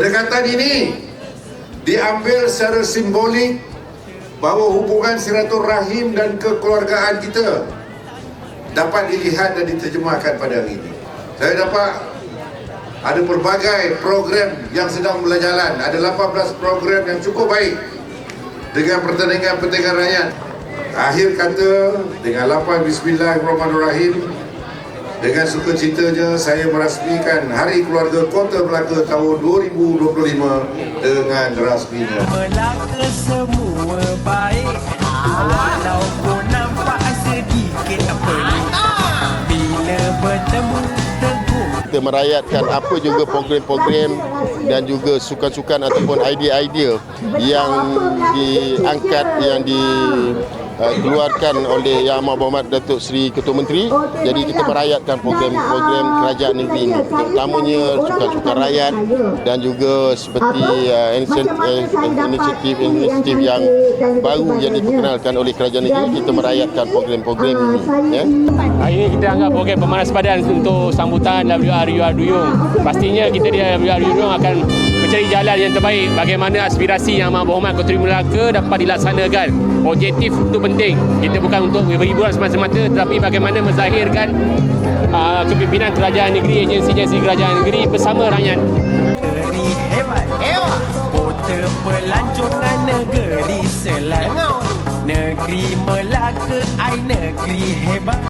kesempatan ini diambil secara simbolik bahawa hubungan silaturahim dan kekeluargaan kita dapat dilihat dan diterjemahkan pada hari ini. Saya dapat ada pelbagai program yang sedang berjalan. Ada 18 program yang cukup baik dengan pertandingan-pertandingan rakyat. Akhir kata dengan lapan Bismillahirrahmanirrahim dengan sukacitanya saya merasmikan Hari Keluarga Kota Melaka tahun 2025 dengan rasminya. Melaka semua baik. Walaupun nampak sedikit pelik. Bila bertemu teguh. Kita merayatkan apa juga program-program dan juga sukan-sukan ataupun idea-idea yang diangkat yang dikeluarkan oleh Yang Amat Berhormat Datuk Seri Ketua Menteri. Jadi kita merayatkan program-program kerajaan negeri ini, terutamanya sukan-sukan rakyat dan juga seperti uh, inisiatif-inisiatif yang baru yang diperkenalkan oleh kerajaan negeri, kita merayatkan program-program ini. Ya. Hari ini kita anggap program pemanas badan untuk sambutan WR UR Duyung. Pastinya kita di WR Duyung akan mencari jalan yang terbaik bagaimana aspirasi yang Amat Berhormat Ketua Melaka dapat dilaksanakan. Objektif itu penting. Kita bukan untuk berhiburan semata-mata tetapi bagaimana menzahirkan uh, kepimpinan kerajaan negeri, agensi-agensi kerajaan negeri bersama rakyat. Negeri hebat Hebat Kota pelancongan negeri Selangor Negeri Melaka Ai negeri hebat